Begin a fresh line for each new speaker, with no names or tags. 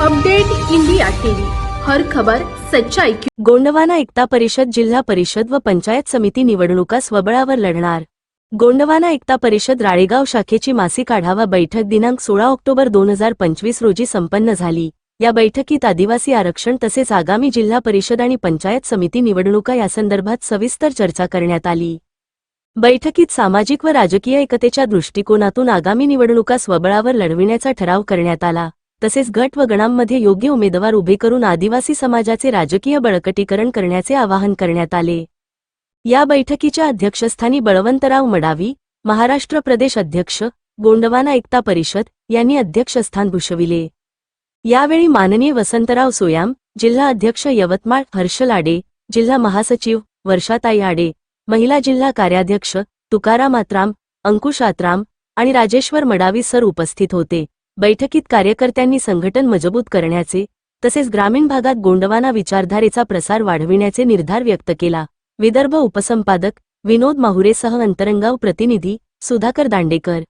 Update India TV. हर खबर सच्चाई की
गोंडवाना एकता परिषद जिल्हा परिषद व पंचायत समिती निवडणुका स्वबळावर लढणार. गोंडवाना एकता परिषद राळेगाव शाखेची मासिक आढावा बैठक दिनांक सोळा ऑक्टोबर दोन हजार पंचवीस रोजी संपन्न झाली. या बैठकीत आदिवासी आरक्षण तसेच आगामी जिल्हा परिषद आणि पंचायत समिती निवडणुका यासंदर्भात सविस्तर चर्चा करण्यात आली. बैठकीत सामाजिक व राजकीय एकतेच्या दृष्टिकोनातून आगामी निवडणुका स्वबळावर लढविण्याचा ठराव करण्यात आला. तसेच गट व गणांमध्ये योग्य उमेदवार उभे करून आदिवासी समाजाचे राजकीय बळकटीकरण करण्याचे आवाहन करण्यात आले. या बैठकीच्या अध्यक्षस्थानी बळवंतराव मडावी महाराष्ट्र प्रदेश अध्यक्ष गोंडवाना एकता परिषद यांनी अध्यक्षस्थान भूषविले. यावेळी माननीय वसंतराव सोयाम जिल्हा अध्यक्ष यवतमाळ हर्षल आडे जिल्हा महासचिव वर्षाताई आडे महिला जिल्हा कार्याध्यक्ष तुकाराम आत्राम अंकुश आत्राम आणि राजेश्वर मडावी सर उपस्थित होते. बैठकीत कार्यकर्त्यांनी संघटन मजबूत करण्याचे तसेच ग्रामीण भागात गोंडवाना विचारधारेचा प्रसार वाढविण्याचे निर्धार व्यक्त केला. विदर्भ उपसंपादक विनोद माहुरेसह अंतरंगाव प्रतिनिधी सुधाकर दांडेकर.